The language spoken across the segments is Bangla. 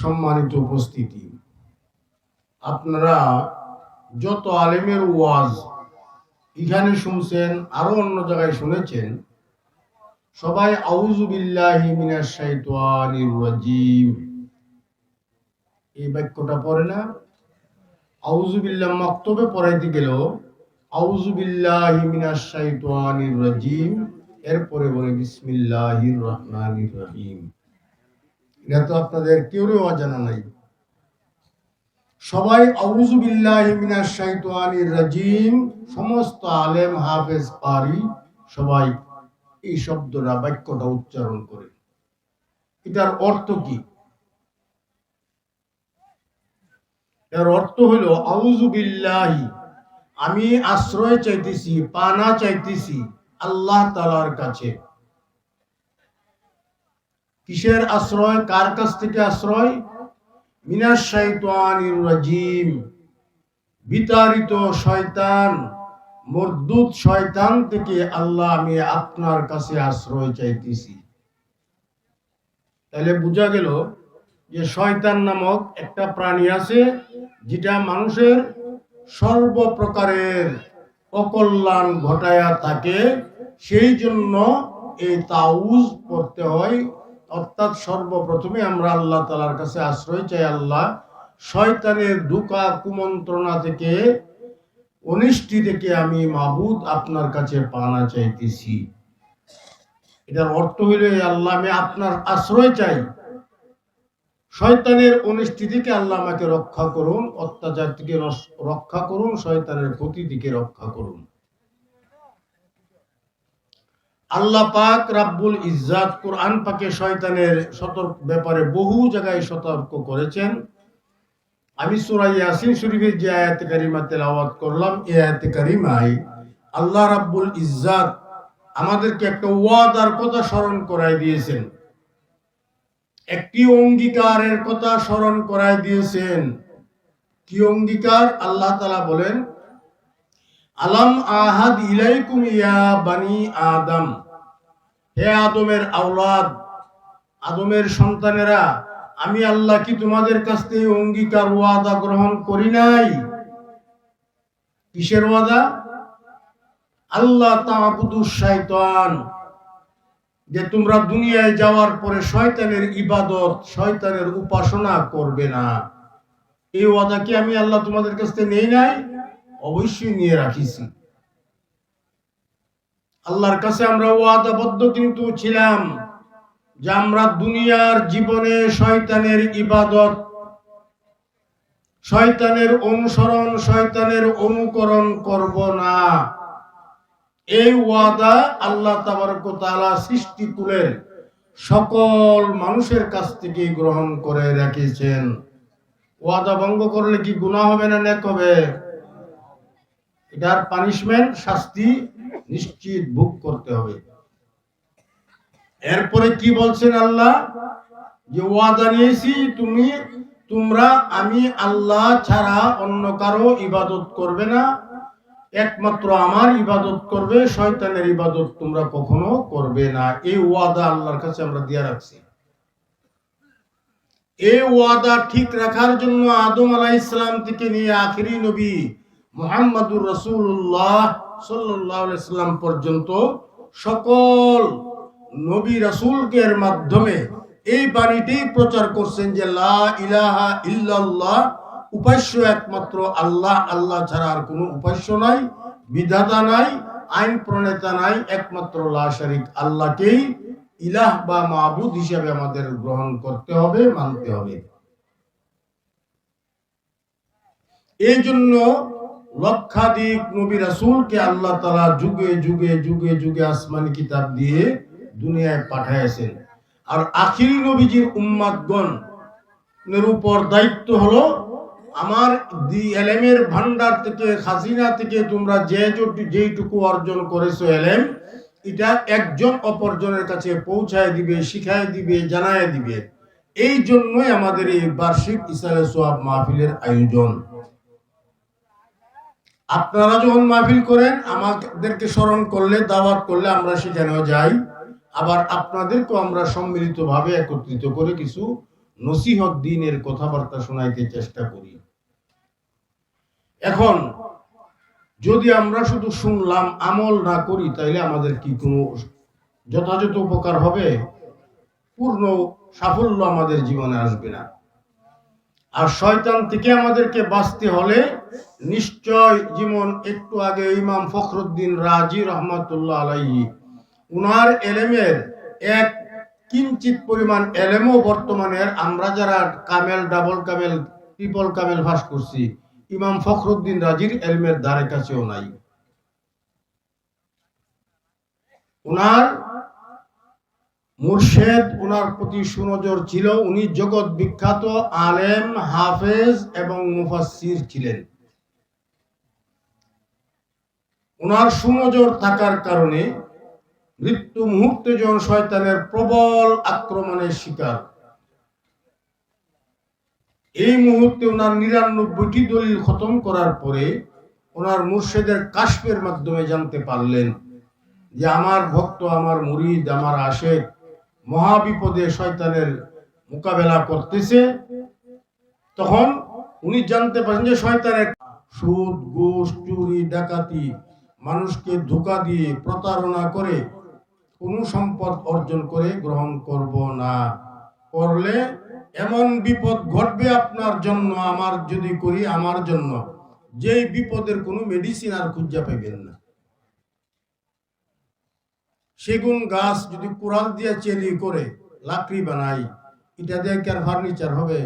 সম্মানিত উপস্থিতি। আপনারা যত আলেমের ওয়াজ এখানে শুনছেন, আরও অন্য জায়গায় শুনেছেন, সবাই আউযু বিল্লাহি মিনাশ শাইতানির রাজিম। এই বাক্যটা পড়ে না? আউযু বিল্লাহ মক্তবে পড়াইতে গেল, আউযু বিল্লাহি মিনাশ শাইতানির রাজিম, এরপরে বলে বিসমিল্লাহির রহমানির রহিম। এটা তো আপনাদের কেউরও অজানা নাই। সবাই রাজিম, সমস্ত আলেম হাফেজ পারি, সবাই এই শব্দটা, বাক্যটা উচ্চারণ করে। এটার অর্থ কি? এর অর্থ হলো, আউযু বিল্লাহি, আমি আশ্রয় চাইতেছি, পানা চাইতেছি আল্লাহ তালার কাছে। কিসের আশ্রয়? কার কাছ থেকে আশ্রয়? মিনাশ শাইতানির রাজিম। বিতাড়িত শয়তান মরদুদ শয়তান থেকে আল্লাহ আমি আপনার কাছে আশ্রয় চাইতেছি। তাহলে বোঝা গেল যে শয়তান নামক একটা প্রাণী আছে যেটা মানুষের সর্বপ্রকারের অকল্যাণ ঘটায়া থাকে, সেই জন্য এই তাউজ পড়তে হয় অর্থাৎ সর্বপ্রথমে আমরা আল্লাহ তালার কাছে আশ্রয় চাই আল্লাহ শয়তানের দুকা কুমন্ত্রণা থেকে, অনিষ্টি থেকে আমি মাবুদ আপনার কাছে পানা চাইতেছি। এটার অর্থ হইল আল্লাহ, আমি আপনার আশ্রয় চাই। শয়তানের অনিষ্টি থেকে আল্লাহ আমাকে রক্ষা করুন, অত্যাচার থেকে রক্ষা করুন, শয়তানের ক্ষতি থেকে রক্ষা করুন। আল্লাহ পাক রাব্বুল ইজ্জাত কোরআন পাকে শয়তানের সতর্ক ব্যাপারে বহু জায়গায় সতর্ক করেছেন। আমি সূরা ইয়াসিন শরীফের যে আয়াতে কারিমা তেলাওয়াত করলাম, এই আয়াতে কারিমায় আল্লাহ রাব্বুল ইজ্জাত আমাদেরকে একটা ওয়াদার কথা স্মরণ করাই দিয়েছেন। একটি অঙ্গীকারের কথা স্মরণ করাই দিয়েছেন। কি অঙ্গীকার? আল্লাহ তালা বলেন আলাম আহাদ ইলাইকুম ইয়া বানি আদম। হে আদমের আওলাদ, আদমের সন্তানেরা, আমি আল্লাহ কি তোমাদের কাছ থেকে অঙ্গীকার, ওয়াদা গ্রহণ করি নাই? কিসের ওয়াদা? আল্লাহ তাআবুদু শয়তান যে তোমরা দুনিয়ায় যাওয়ার পরে শয়তানের ইবাদত, শয়তানের উপাসনা করবে না। এই ওয়াদা কি আমি আল্লাহ তোমাদের কাছ থেকে নেই নাই? অবশ্যই নিয়ে রাখিছি। আল্লাহর কাছে আমরা ওয়াদাবদ্ধ কিন্তু ছিলাম যে আমরা দুনিয়ার জীবনে শয়তানের ইবাদত, শয়তানের অনুসরণ, শয়তানের অনুকরণ করব না। এই ওয়াদা আল্লাহ তাআলা সৃষ্টি কুলের সকল মানুষের কাছ থেকে গ্রহণ করে রেখেছেন। ওয়াদা ভঙ্গ করলে কি গুনাহ হবে না নেক হবে? এটার পানিশমেন্ট শাস্তি নিশ্চিত ভোগ করতে হবে। এরপরে কি বলছেন আল্লাহ? যে ওয়াদা নিয়েছি তুমি, তোমরা, আমি আল্লাহ ছাড়া অন্য কারও ইবাদত করবে না। একমাত্র আমার ইবাদত করবে, শয়তানের ইবাদত তোমরা কখনো করবে না। এই ওয়াদা আল্লাহর কাছে আমরা দিয়ে রাখছি। এই ওয়াদা ঠিক রাখার জন্য আদম আলাহ ইসলাম থেকে নিয়ে আখিরি নবী মোহাম্মদুর রসুল্লাহ সাল্লাম পর্যন্ত সকল নবী রাসূলকের মাধ্যমে এই বাণীটি প্রচার করছেন যে, লা ইলাহা ইল্লাল্লাহ উপাস্য একমাত্র আল্লাহ। আল্লাহ ছাড়া আর কোনো উপাস্য নাই, বিধাতা নাই, আইন প্রণেতা নাই, একমাত্র লা শারিক। আল্লাহকেই ইলাহ বা মাবুদ হিসেবে আমাদের গ্রহণ করতে হবে, মানতে হবে। এই জন্য লক্ষাধিক নবী রাসূলকে আল্লাহ তালা যুগে যুগে যুগে যুগে আসমানি কিতাব দিয়ে দুনিয়ায় পাঠাইছেন আর আখিরি নবীজির উম্মাদগণ এর উপর দায়িত্ব হলো, আমার দি এলেমের ভান্ডার থেকে, খাজিনা থেকে তোমরা যে যেইটুকু অর্জন করেছ এলেম, এটা একজন অপরজনের কাছে পৌঁছায় দিবে, শিখায় দিবে, জানায় দিবে। এই জন্যই আমাদের এই বার্ষিক ইসালে সোয়াব মাহফিলের আয়োজন। আপনারা যখন মাহফিল করেন, আমাদেরকে স্মরণ করলে, দাওয়াত করলে আমরা সেখানেও যাই। আবার আপনাদেরকেও আমরা সম্মিলিতভাবে একত্রিত করে কিছু নসিহত দিনের কথাবার্তা শোনাইতে চেষ্টা করি। এখন, যদি আমরা শুধু শুনলাম, আমল না করি, তাইলে আমাদের কি কোনো যথাযথ উপকার হবে? পূর্ণ সাফল্য আমাদের জীবনে আসবে না। আর শয়তান থেকে আমাদেরকে বাঁচতে হলে নিশ্চয় জীবন একটু আগে ইমাম ফখরুদ্দিন রাজি রহমতুল্লাহ আলাইহি, উনার এলেমের এক কিঞ্চিত পরিমাণ এলেমও বর্তমানের আমরা যারা কামেল, ডাবল কামেল, ট্রিপল কামেল ফাঁস করছি, ইমাম ফখরুদ্দিন রাজির এলমের দ্বারে কাছেও নাই। উনার মুর্শেদ ওনার প্রতি সুনজর ছিল। উনি জগৎ বিখ্যাত আলেম, হাফেজ এবং মুফাসসির ছিলেন। ওনার সুনজর থাকার কারণে মৃত্যু মুহূর্তে জন শয়তানের প্রবল আক্রমণের শিকার। এই মুহূর্তে ওনার নিরানব্বইটি দলিল খতম করার পরে ওনার মুর্শেদের কাশ্মের মাধ্যমে জানতে পারলেন যে, আমার ভক্ত, আমার মুরিদ, আমার আশেক মহাবিপদে শয়তানের মোকাবেলা করতেছে, তখন উনি জানতে পারেন যে শয়তানের সুদ, ঘুষ, চুরি, ডাকাতি, মানুষকে ধোকা দিয়ে প্রতারণা করে কোনো সম্পদ অর্জন করে গ্রহণ করব না। করলে এমন বিপদ ঘটবে আপনার জন্য, আমার যদি করি, আমার জন্য। যেই বিপদের কোনো মেডিসিন আর খুঁজা পাইবেন না। সেগুন গাছ যদি কোরাল দিয়ে চেলি করে, লাকড়ি বানাই, এটা দিয়ে কি আর ফার্নিচার হবে?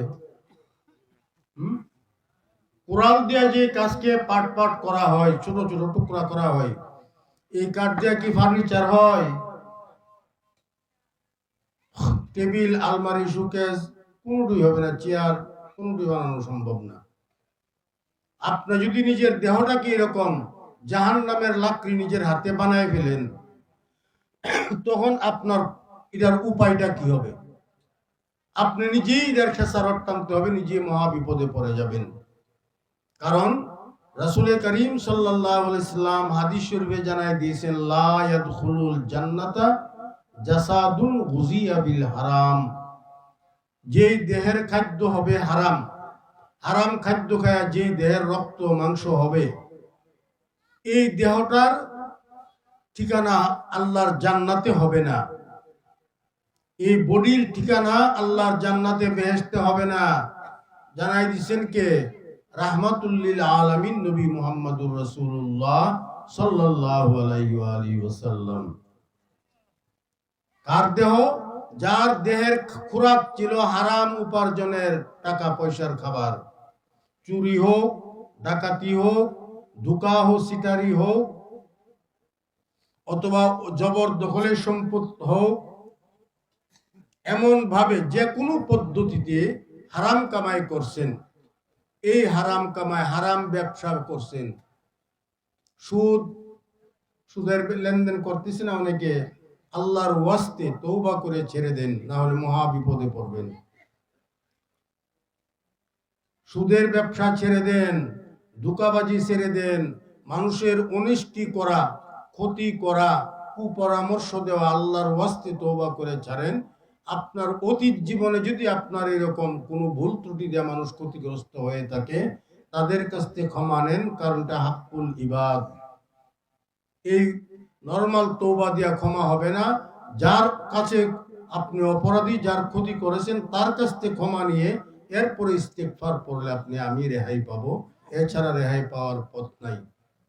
কোরাল দিয়ে যে কাজকে পাট পাট করা হয়, ছোট ছোট টুকরা করা হয়, এই কাঠ দিয়ে কি ফার্নিচার হয়? টেবিল, আলমারি সুকেস কোনোটাই হবে না, চেয়ার, কোনোটাই বানানো সম্ভব না। আপনি যদি নিজের দেহটাকে এরকম জাহান নামের লাকড়ি নিজের হাতে বানায় ফেলেন তখন আপনার এটার উপায়টা কি হবে? আপনি নিজেই এটার খেসারত টানতে হবে নিজে মহা বিপদে পড়ে যাবেন। কারণ রাসুল করিম সাল্লাম হাদিস জানায় দিয়েছেন, লা ইয়াদখুলুল জান্নাতা জাসাদুন গুজিয়া বিল হারাম। যেই দেহের খাদ্য হবে হারাম হারাম খাদ্য খায় যেই দেহের রক্ত মাংস হবে, এই দেহটার ঠিকানা আল্লাহর জান্নাতে হবে না। এই বডির ঠিকানা আল্লাহর জান্নাতে বেহেশতে হবে না। জানাই দিচ্ছেন কে? রাহমাতুল্লিল আলামিন নবী মুহাম্মদুর রাসূলুল্লাহ সাল্লাল্লাহু আলাইহি ওয়া আলিহি ওয়াসাল্লাম। কার দেহ? যার দেহের খোরাক ছিল হারাম উপার্জনের টাকা পয়সার খাবার। চুরি হোক, ডাকাতি হোক, ধোকা হোক শিকারি হোক অথবা জবরদখলের সম্পদ হোক এমন ভাবে যে কোনো পদ্ধতিতে হারাম কামাই করছেন। এই হারাম কামাই, হারাম ব্যবসা করছেন। সুদ, সুদের লেনদেন করতেছে না অনেকে। আল্লাহর ওয়াস্তে তৌবা করে ছেড়ে দেন, না হলে মহা বিপদে পড়বেন। সুদের ব্যবসা ছেড়ে দেন, ধোকাবাজি ছেড়ে দেন, মানুষের অনিষ্টি করা ক্ষতি করা, কুপরামর্শ দেওয়া, আল্লাহর ওয়াস্তে তৌবা করে ছাড়েন। আপনার অতীত জীবনে যদি আপনার এরকম কোনো ভুল ত্রুটি দিয়ে মানুষ ক্ষতিগ্রস্ত হয়ে থাকে, তাদের কাছ থেকে ক্ষমা নেন, কারণটা হাক্কুল ইবাদ। এই নর্মাল তৌবা দিয়া ক্ষমা হবে না। যার কাছে আপনি অপরাধী, যার ক্ষতি করেছেন, তার কাছ থেকে ক্ষমা নিয়ে এরপরে ইস্তেকফার পড়লে আপনি আমি রেহাই পাবো। এছাড়া রেহাই পাওয়ার পথ নাই।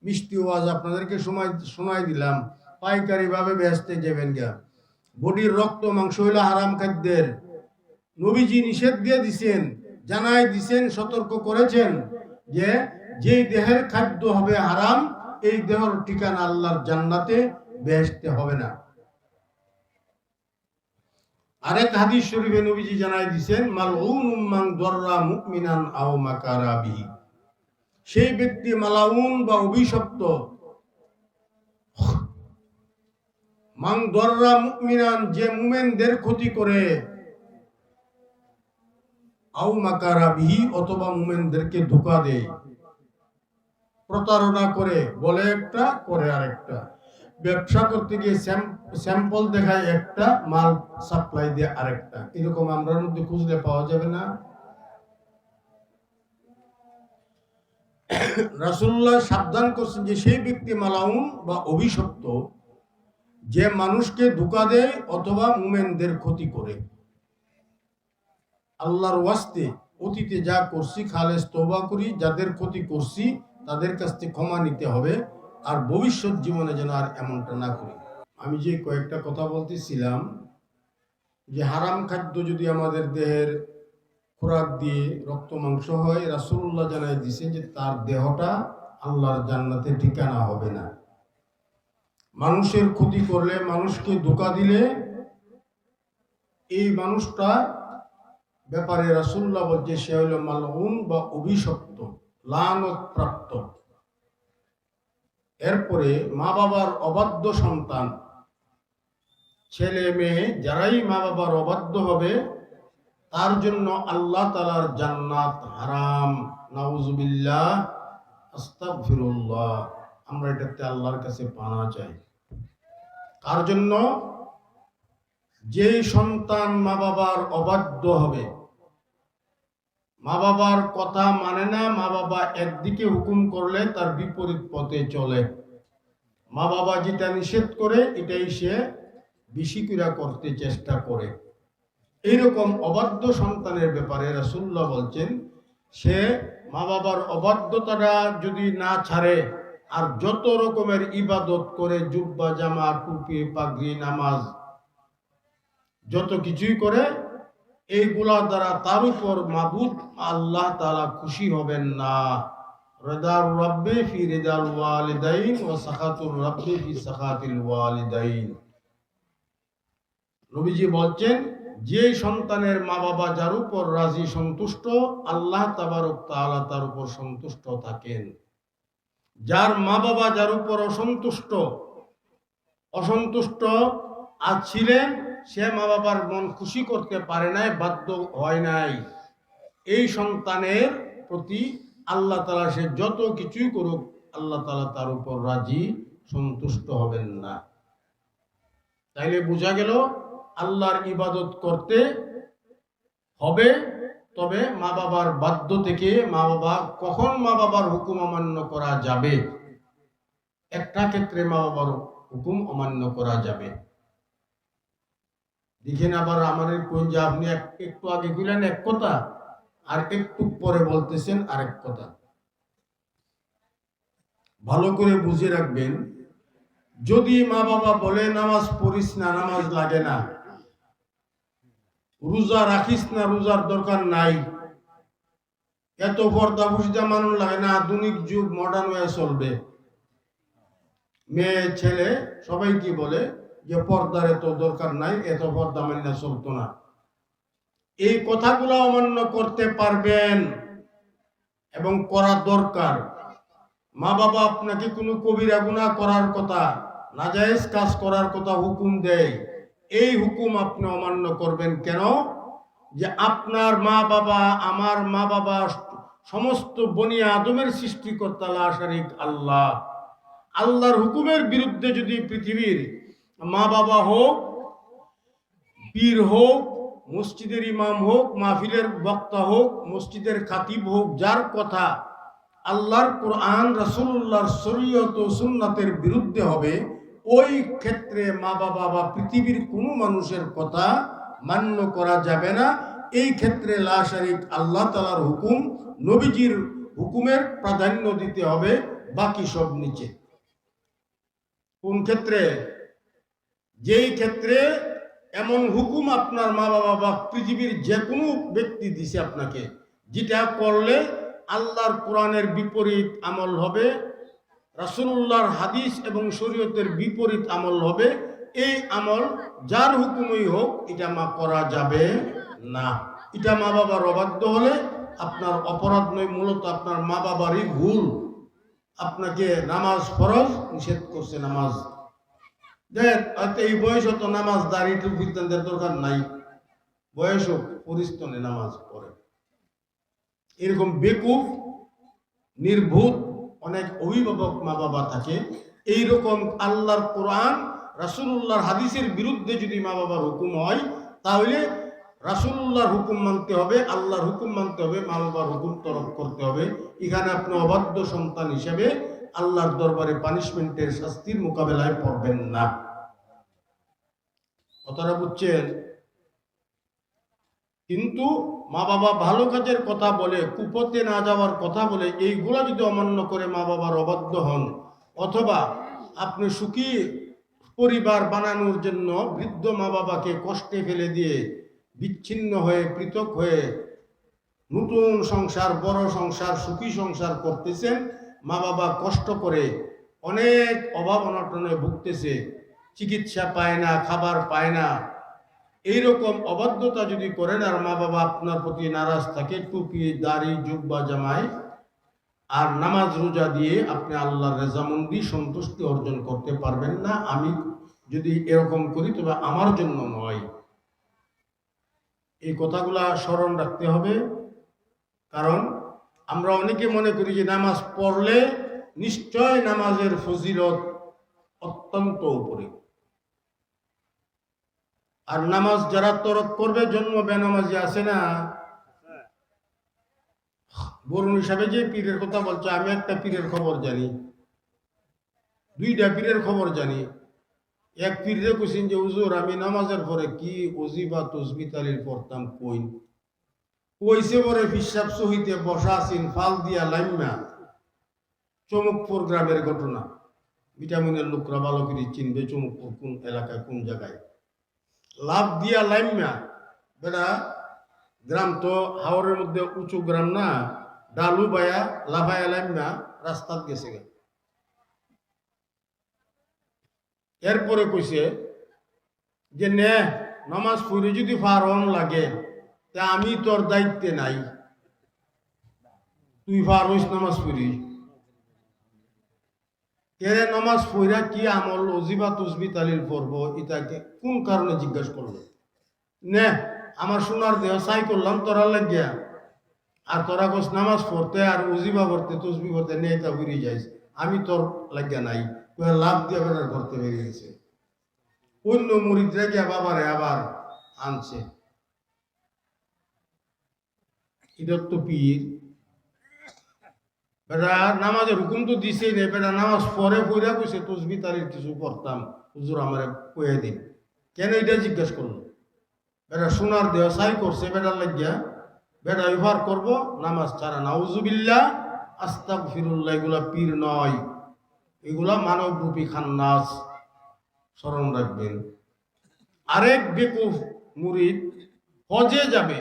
মিষ্টি ওয়াজ আপনাদেরকে সময়, শোনাই দিলাম। পাইকারি ভাবে বেচতে যাবেন গা। বডির রক্ত, মাংস হইল হারাম খাদ্যের। নবীজি নিষেধ দিয়ে দিছেন, জানাই দিছেন, সতর্ক করেছেন যে, যেই দেহের খাদ্য হবে হারাম, এই দেহর ঠিকানা আল্লাহর জান্নাতে বেহেশতে হবে না। আরেক হাদিস শরীফে নবীজি জানাই দিছেন মালউন মান দররা মুমিনান আও মাকারা বিহি। সেই ব্যক্তি মালাউন বা অভিশপ্ত। মান দররা মুমিনান, যে মুমেনদের ক্ষতি করে। আও মাকারা বিহি, অথবা মুমেনদেরকে ধোকা দেয় প্রতারণা করে, বলে একটা, করে আরেকটা। ব্যবসা করতে গিয়ে স্যাম্পল দেখায় একটা, মাল সাপ্লাই দিয়ে আরেকটা। এরকম আমরার মধ্যে খুঁজলে পাওয়া যাবে না। রাসুল্লাহ সাবধান করছেন যে সেই ব্যক্তি মালাউন বা অভিশপ্ত যে মানুষকে ধোকা দেয় অথবা মুমেনদের ক্ষতি করে। আল্লাহর ওয়াস্তে অতীতে যা করছি, খালেস তোবা করি, যাদের ক্ষতি করছি তাদের কাছ থেকে ক্ষমা নিতে হবে আর ভবিষ্যৎ জীবনে যেন আর এমনটা না করি। আমি যে কয়েকটা কথা বলতেছিলাম যে হারাম খাদ্য যদি আমাদের দেহের খোরাক দিয়ে রক্ত মাংস হয় রাসুল্লাহ জানাই দিছে যে তার দেহটা আল্লাহর জান্নাতে ঠিকানা হবে না। মানুষের ক্ষতি করলে, মানুষকে ধোকা দিলে এই মানুষটা ব্যাপারে রাসুল্লাহ বলছে, সে হলো মালউন বা অভিশপ্ত, লানত প্রাপ্ত। এরপরে মা বাবার অবাধ্য সন্তান ছেলে মেয়ে যারাই মা বাবার অবাধ্য হবে তার জন্য আল্লাহ তালার জান্নাত হারাম। নাউজুবিল্লাহ, আস্তাগফিরুল্লাহ। আমরা এটাতে আল্লাহর কাছে পানা চাই। তার জন্য যে সন্তান মা বাবার অবাধ্য হবে মা বাবার কথা মানে না মা বাবা একদিকে হুকুম করলে তার বিপরীত পথে চলে। মা বাবা যেটা নিষেধ করে, এটাই সে বেশি করে করতে চেষ্টা করে। এইরকম অবাধ্য সন্তানের ব্যাপারে রাসুল্লাহ বলছেন, সে মা বাবার অবাধ্যতাটা যদি না ছাড়ে, আর যত রকমের ইবাদত করে জুব্বা জামা টুপি, পাগড়ি, নামাজ, যত কিছুই করে, এইগুলা দ্বারা তার উপর মাবুদ আল্লাহ তালা খুশি হবেন না। রেদার রব্বে ফি রেদাল ওয়ালিদাইন ও সাখাতুর রব্বে ফি সাখাতিল ওয়ালিদাইন। নবীজি বলছেন যে সন্তানের মা বাবা যার উপর রাজি সন্তুষ্ট, আল্লাহ তাবারক তাআলা তার উপর সন্তুষ্ট থাকেন। যার মা বাবা যার উপর অসন্তুষ্ট অসন্তুষ্ট আজ ছিলেন সে মা বাবার মন খুশি করতে পারে নাই, বাধ্য হয় নাই। এই সন্তানের প্রতি আল্লাহ তালা সে যত কিছুই করুক, আল্লাহ তালা তার উপর রাজি সন্তুষ্ট হবেন না। তাইলে বোঝা গেল আল্লাহর ইবাদত করতে হবে। তবে মা বাবার বাধ্য থেকে মা বাবা, কখন মা বাবার হুকুম অমান্য করা যাবে? একটা ক্ষেত্রে মা বাবার হুকুম অমান্য করা যাবে। দেখেন আবার আমাদের কোন যে আপনি এক- একটু আগে গেলেন এক কথা, আর একটু পরে বলতেছেন আরেক কথা। ভালো করে বুঝে রাখবেন, যদি মা বাবা বলে, নামাজ পড়িস না, নামাজ লাগে না। রোজা রাখিস না, রোজার দরকার নাই। এত পর্দা ফুসিদা মানুষ লাগে না, আধুনিক যুগ মডার্ন হয়ে চলবে। মেয়ে, ছেলে, সবাই কি বলে যে পর্দার এত দরকার নাই, এত পর্দা মান্য চলতো না। এই কথাগুলো অমান্য করতে পারবেন এবং করা দরকার। মা বাবা আপনাকে কোনো কবিরা গুনাহ করার কথা, নাজায়েজ কাজ করার কথা হুকুম দেয়। এই হুকুম আপনি অমান্য করবেন কেন? যে আপনার মা বাবা, আমার মা বাবা সমস্ত বনি আদমের সৃষ্টিকর্তা লা শারিক আল্লাহ। আল্লাহর হুকুমের বিরুদ্ধে যদি পৃথিবীর মা বাবা হোক, পীর হোক, মসজিদের ইমাম হোক, মাহফিলের বক্তা হোক, মসজিদের খাতিব হোক, যার কথা আল্লাহর কোরআন রাসূলুল্লাহর শরীয়ত ও সুন্নাতের বিরুদ্ধে হবে ওই ক্ষেত্রে মা বাবা বা পৃথিবীর কোনো মানুষের কথা মান্য করা যাবে না। এই ক্ষেত্রে লা শারিক আল্লাহ তালার হুকুম, নবীজির হুকুমের প্রাধান্য দিতে হবে, বাকি সব নিচে। কোন ক্ষেত্রে? যেই ক্ষেত্রে এমন হুকুম আপনার মা বাবা বা পৃথিবীর যে কোনো ব্যক্তি দিছে আপনাকে, যেটা করলে আল্লাহর কোরআনের বিপরীত আমল হবে রাসূলুল্লাহর হাদিস এবং শরীয়তের বিপরীত আমল হবে। এই আমল যার হুকুমই হোক, এটা মা করা যাবে না। এটা মা বাবার অবাধ্য হলে আপনার অপরাধ নয়, মূলত আপনার মা বাবারই ভুল। আপনাকে নামাজ ফরজ নিষেধ করছে নামাজ। দেখ এই বয়স তো নামাজ দাঁড়িয়ে টুপিতে দরকার নাই। বয়স হোক পরিস্তনে নামাজ পড়ে। এরকম বেকুফ, নির্ভূত অনেক অভিভাবক মা বাবা থাকে। এইরকম আল্লাহর কোরআন, রাসূলুল্লাহর হাদিসের বিরুদ্ধে যদি মা বাবার হুকুম হয়, তাহলে রাসূলুল্লাহর হুকুম মানতে হবে, আল্লাহর হুকুম মানতে হবে মা বাবার হুকুম তরক করতে হবে। এখানে আপনি অবাধ্য সন্তান হিসেবে আল্লাহর দরবারে পানিশমেন্টের শাস্তির মোকাবেলায় পড়বেন না। কথাটা বুঝছেন? কিন্তু মা বাবা ভালো কাজের কথা বলে, কুপথে না যাওয়ার কথা বলে, এইগুলো যদি অমান্য করে মা বাবার অবাধ্য হন, অথবা আপনি সুখী পরিবার বানানোর জন্য বৃদ্ধ মা বাবাকে কষ্টে ফেলে দিয়ে বিচ্ছিন্ন হয়ে, পৃথক হয়ে নতুন সংসার, বড় সংসার, সুখী সংসার করতেছেন মা বাবা কষ্ট করে অনেক অভাব অনটনে ভুগতেছে, চিকিৎসা পায় না, খাবার পায় না এইরকম অবাধ্যতা যদি করেন আর মা বাবা আপনার প্রতি নারাজ থাকে, টুপি, দাড়ি, জুব্বা, জামাই আর নামাজ রোজা দিয়ে আপনি আল্লাহর রেজামন্দি সন্তুষ্টি অর্জন করতে পারবেন না, আমি যদি এরকম করি, তবে আমার জন্য নয়। এই কথাগুলা স্মরণ রাখতে হবে, কারণ আমরা অনেকে মনে করি যে নামাজ পড়লে নিশ্চয় নামাজের ফজিলত অত্যন্ত উপরে। আর নামাজ যারা তরক করবে, জন্ম বেনামাজি আছে না? বরুণ হিসাবে যে পীরের কথা বলছে, আমি একটা পীরের খবর জানি। দুইটা পীরের খবর জানি। এক পীরে কুসিন যে, হুজুর, আমি নামাজের পরে কি অজি বা তসবি তালির পড়তাম কই? কইছে পরে ফিসাব সহিতে বসা আছেন, ফাল দিয়া লাইমা। চমকপুর গ্রামের ঘটনা। ভিটামিনের লোকরা ভালো করে চিনবে চমকপুর কোন এলাকায়, কোন জায়গায়। লাভ দিয়া লাইমা। বেটা, গ্রাম তো হাওরের মধ্যে উঁচু গ্রাম না, ডালু বায়া লাভায়া লাইম লাইমা রাস্তাত গেছে গে। এরপরে কইছে যে, নে, নামাজ পড়ে যদি ফারন লাগে, তা আমি তোর দায়িত্বে নাই। তুই ফার হইস, নামাজ পড়ি এরে নামাজ পড়া কি আমল? অজিবা তুসবি তালিল পড়ব ইতাকে কোন কারণে জিজ্ঞাসা করল নে, আমার সোনার দেহ সাই করলাম তোরা লাগিয়া। আর তোরা কোস নামাজ পড়তে আর উজিবা পড়তে, তুসবি পড়তে, নে, এটা বেরিয়ে যাইস আমি তোর লাগিয়া নাই লাভ দিয়ে বেড়ার করতে বেরিয়ে গেছে। অন্য মুড়িদরা গিয়া বাবারে আবার আনছে। এটা তো পীর। বেটা নামাজের হুকুম তো দিছেই নেই বেটা নামাজ পরে পড়া কইছে, তসবি তারির কিছু পড়তাম হুজুর আমারে কয়ে দিন কেন এটা জিজ্ঞেস করল? বেটা, সোনার দেহ সাই করছে বেটার লাগিয়া। বেটা ব্যবহার করব নামাজ ছাড়া। নাউজুবিল্লা আস্তাক ফিরুল্লাহ এগুলা পীর নয়। এগুলা মানব রূপী খান্নাস। স্মরণ রাখবেন। আরেক বেকুফ মুরিদ হজে যাবে।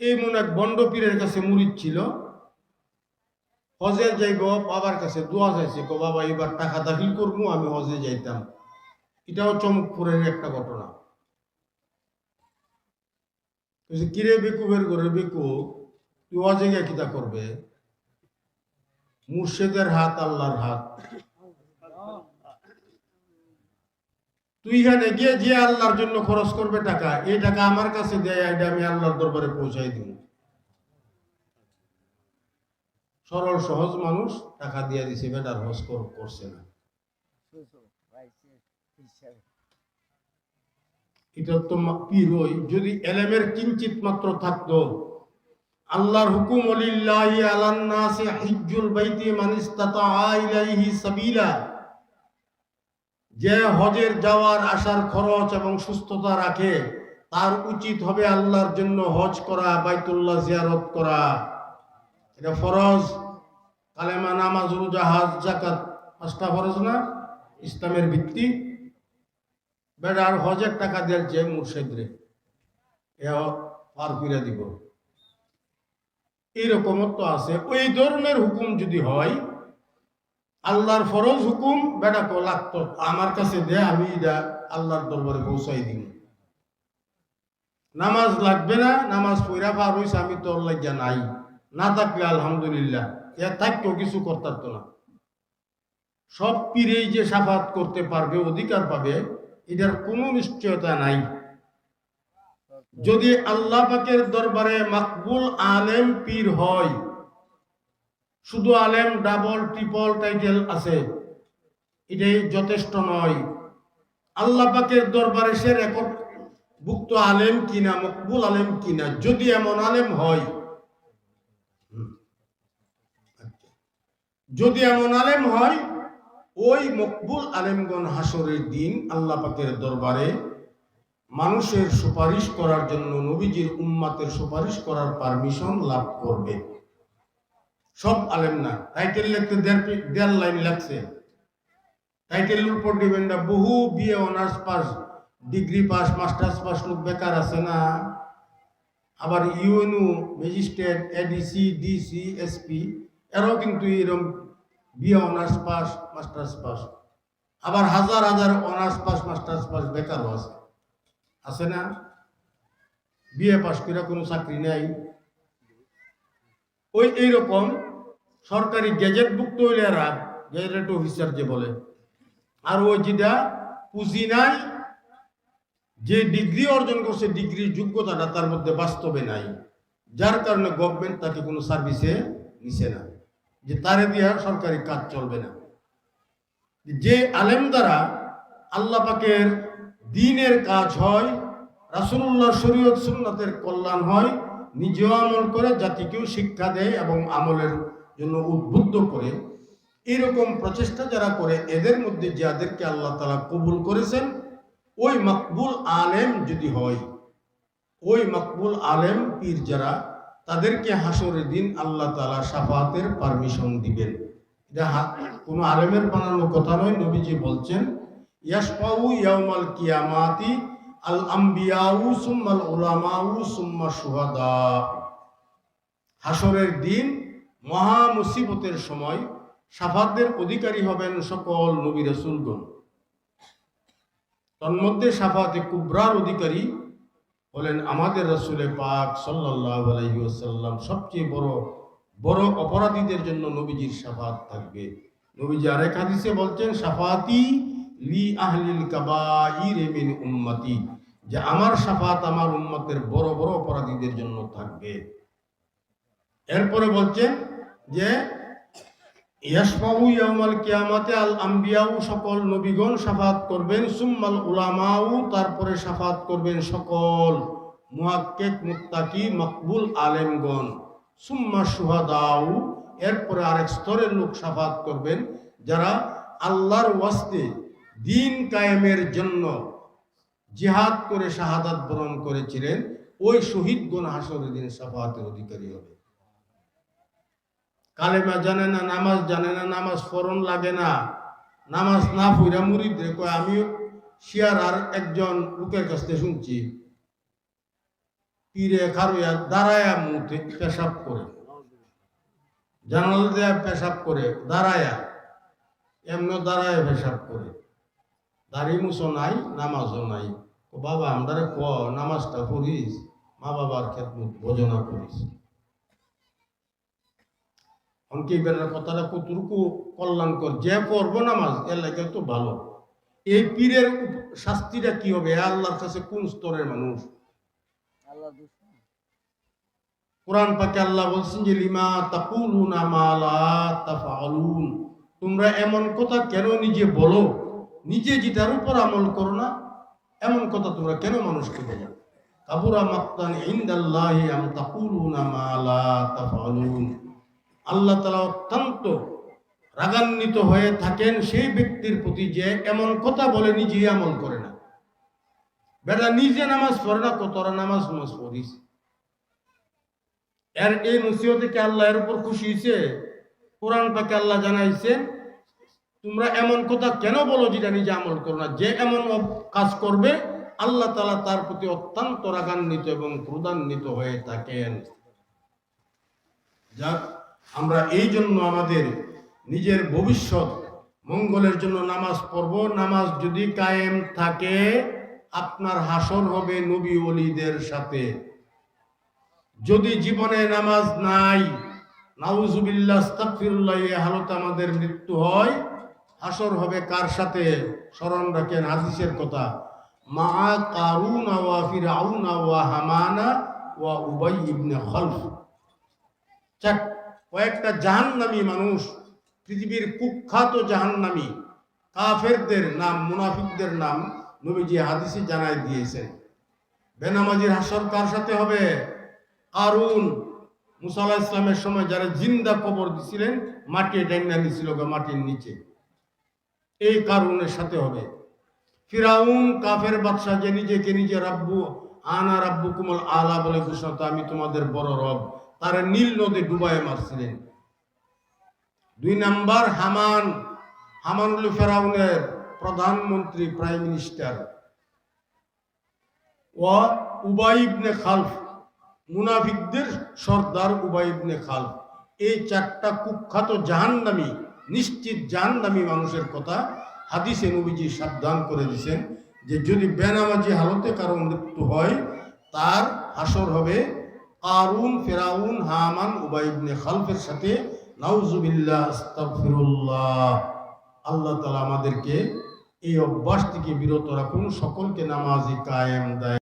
এই মনে এক বন্ড পীরের কাছে মুরিদ ছিল। হজে যাইব, বাবার কাছে দোয়া চাইছে, গো বাবা, এবার টাকা দাখিল করব, আমি হজে যাইতাম। এটাও চমকপুরের একটা ঘটনা। কিরে বেকুবের ঘরে বেকু তুই হজে গিয়ে কিতা করবে? মুর্শেদের হাত, আল্লাহর হাত। তুই এখানে গিয়ে যে আল্লাহর জন্য খরচ করবে টাকা, এই টাকা আমার কাছে দেয় এটা আমি আল্লাহর দরবারে পৌঁছাই দিব। সরল, সহজ মানুষ টাকা দিয়ে দিছে, বেটার হজ করছে না। এটা তো পীর যদি এলেমের কিঞ্চিত মাত্র থাকতো, আল্লাহর হুকুম, অলিল্লাহি আলান নাসি হিজ্জুল বাইতি মান ইসতাতা ইলাইহি সাবিলা। যে হজের যাওয়ার আসার খরচ এবং সুস্থতা রাখে, তার উচিত হবে আল্লাহর জন্য হজ করা, বাইতুল্লাহ জিয়ারত করা। এটা ফরজ। কালেমা, নামাজ, রোজা, হাজ জাকাত পাঁচটা ফরজ না? ইসলামের ভিত্তি। বেটা, আর হজের টাকা দেওয়ার যে মুর্শেদরে এ পার করে দিব। এইরকম তো আছে। ওই ধরনের হুকুম যদি হয়, আল্লাহর ফরজ হুকুম, বেটা, কো লাগতো। আমার কাছে দে, আমি আল্লাহর দরবারে পৌঁছাই দিব। নামাজ লাগবে না, নামাজ পড়া পার হইছে, আমি তোর লাগিয়া নাই না থাকলে আলহামদুলিল্লাহ, এ থাকতেও কিছু করতার না। সব পীরেই যে সাফাত করতে পারবে, অধিকার পাবে, এটার কোনো নিশ্চয়তা নাই। যদি আল্লাহ পাকের দরবারে মাকবুল আলেম পীর হয়, শুধু আলেম ডাবল, ট্রিপল, টাইটেল আছে, এটাই যথেষ্ট নয়। আল্লাহ পাকের দরবারে সে রেকর্ড, ভুক্ত আলেম কিনা, মকবুল আলেম কিনা, যদি এমন আলেম হয় যদি এমন আলেম হয়, ওই মকবুল আলেমগণ হাসরের দিন আল্লাহ পাকের দরবারে মানুষের সুপারিশ করার জন্য নবীজির উম্মাতের সুপারিশ করার পারমিশন লাভ করবে। সব আলেম না। টাইটেল লিখতে দেড় লাইন লাগছে। টাইটেলের উপর ডিপেন্ড বহু BA honours pass degree pass masters pass লোক বেকার আছে না। আবার UNO magistrate ADC DC SP এরাও কিন্তু এরকম BA honours pass, masters pass. আবার হাজার হাজার অনার্স পাস, মাস্টার্স পাস বেকারও আছে। আছে না? বিএ পাস করে কোনো চাকরি নেই। ওই এইরকম সরকারি গেজেটভুক্ত হইলে এরা গেজেট অফিসার যে বলে। আর ওই যেটা পুঁজি নাই, যে ডিগ্রি অর্জন করছে, ডিগ্রির যোগ্যতাটা তার মধ্যে বাস্তবে নাই। যার কারণে গভর্নমেন্ট তাকে কোনো সার্ভিসে নিছে না। যে তারে দিয়া সরকারি কাজ চলবে না। যে আলেম দ্বারা আল্লাহ পাকের দিনের কাজ হয় রাসূলুল্লাহ শরীয়ত সুন্নাতের কল্যাণ হয়, নিজেও আমল করে, জাতিকেও শিক্ষা দেয় এবং আমলের জন্য উদ্বুদ্ধ করে, এরকম প্রচেষ্টা যারা করে, এদের মধ্যে যাদেরকে আল্লাহ তালা কবুল করেছেন, ওই মকবুল আলেম যদি হয়, ওই মকবুল আলেম পীর যারা তাদেরকে হাসরের দিন আল্লাহ তালা সাফাতের পারমিশন দিবেন। এটা কোনো আলেমের বানানো কথা নয়, নবীজি বলছেন ইয়াসপাউ ইয়াউমাল কিয়ামাতি আল আম্বিয়াউ সুম্মাল উলামাউ সুম্মা সুহাদা হাসরের দিন মহা মুসিবতের সময় সাফাতের অধিকারী হবেন সকল নবী রসুলগণ। তন্মধ্যে সাফাতে কুবরার অধিকারী হলেন আমাদের রসুলে পাক সাল্লাল্লাহু আলাইহি ওয়াসাল্লাম সবচেয়ে বড় বড় অপরাধীদের জন্য নবীজির সাফাত থাকবে। নবীজি আরেক হাদিসে বলছেন, সাফাতি লি আহলিল মিন উম্মতি, যে আমার সাফাত আমার উম্মতের বড় বড় অপরাধীদের জন্য থাকবে। এরপরে বলছেন যে ইয়াসমাউ ইয়াউমাল কিয়ামাতে আল আম্বিয়াউ সকল নবীগণ সাফাত করবেন, সুম্মাল উলামাউ তারপরে সাফাত করবেন সকল মুহাক্কিক, মুত্তাকি, মকবুল আলেমগণ। সুম্মা সুহাদাউ এরপরে আরেক স্তরের লোক সাফাত করবেন যারা আল্লাহর ওয়াস্তে দিন কায়েমের জন্য জিহাদ করে শাহাদাত বরণ করেছিলেন, ওই শহীদগণ হাসরের দিন সাফাতের অধিকারী হবে। কালেমা জানে না, নামাজ জানে না, নামাজ ফরন লাগে না। নামাজ না ফুইরা মুড়িদ কয় আমি শিয়ার আর একজন লোকের কাছ থেকে শুনছি। পীরে খারুয়া দাঁড়ায়া মুতে পেশাব করে। জানাল দেয়া পেশাব করে, দাঁড়ায়া। এমন দাঁড়ায় পেশাব করে। দাড়ি মুছো নাই, নামাজও নাই। ও বাবা আমরা ক, নামাজটা পড়িস? মা বাবার খেদমত, ভোজনা করিস। অনেকে বেলার কথাটা কতটুকু কল্যাণকর? যে পড়ব নামাজ এর লাগে তো ভালো। এই পীরের শাস্তিটা কি হবে? আল্লাহর কাছে কোন স্তরের মানুষ? কোরআন পাকে আল্লাহ বলছেন যে লিমা তাকুলুনা মা লা তাফআলুন। তোমরা এমন কথা কেন নিজে বলো? নিজে যেটার উপর আমল করো না এমন কথা তোমরা কেন মানুষকে বলো? কাবুরা মাক্তান ইনদাল্লাহি আম তাকুলুনা মা লা তাফআলুন। আল্লাহ তালা অত্যন্ত রাগান্বিত হয়ে থাকেন সেই ব্যক্তির প্রতি যে এমন কথা বলে নিজেই আমল করে না। বেটা, নিজে নামাজ পড়ে না কতরা নামাজ নামাজ পড়িস? এর এই নসিহতে কি আল্লাহ এর উপর খুশি হয়েছে কোরআন পাকে আল্লাহ জানাইছেন তোমরা এমন কথা কেন বলো যেটা নিজে আমল করো না? যে এমন কাজ করবে, আল্লাহ তালা তার প্রতি অত্যন্ত রাগান্বিত এবং ক্রোধান্বিত হয়ে থাকেন। যাক আমরা এই জন্য আমাদের নিজের ভবিষ্যৎ মঙ্গলের জন্য নামাজ পড়ব। নামাজ যদি কায়েম থাকে, আপনার হাসর হবে নবী ওলিদের সাথে। যদি জীবনে নামাজ নাই, নাউজুবিল্লাহ হালত আমাদের মৃত্যু হয়, হাসর হবে কার সাথে? স্মরণ রাখেন হাদিসের কথা। মা কারুন ওয়া ফিরাউন ওয়া হামানা ওয়া উবাই ইবনে খলফ। চাক কয়েকটা জাহান্নামী মানুষ, পৃথিবীর কুখ্যাত জাহান্নামী, কাফেরদের নাম, মুনাফিকদের নাম নবীজি হাদিসে জানাই দিয়েছেন। বেনামাজির হাসর কার সাথে হবে? কারুন। মুসাল্লাহ ইসলামের সময় যারা জিন্দা কবর দিছিলেন মাটি ডাইনা নিছিল গো, মাটির নিচে। এই কারুনের সাথে হবে। ফিরাউন, কাফের বাদশাহ যে নিজেকে নিজে রাব্বু, আনা রাব্বু কুমল আলা বলে ঘোষণা, আমি তোমাদের বড় রব। তারা নীল নদে ডুবায় মারছিলেন। দুই নাম্বার হামান হামান হল ফেরাউনের প্রধানমন্ত্রী, প্রাইম মিনিস্টার। ও উবাইবনে খালফ, মুনাফিকদের সর্দার উবাইবনে খালফ। এই চারটা কুখ্যাত জাহান্নামী, নিশ্চিত জাহান্নামী মানুষের কথা হাদিসে নবীজি সাবধান করে দিয়েছেন যে, যদি বেনামাজি হালতে কারও মৃত্যু হয়, তার হাসর হবে কারুন ফেরাউন, হামান উবাইবনে খালফের সাথে নাউজুবিল্লাহ, আস্তাগফিরুল্লাহ। আল্লাহ তালা আমাদেরকে এই অভ্যাস থেকে বিরত রাখুন, সকলকে নামাজি কায়েম দেয়।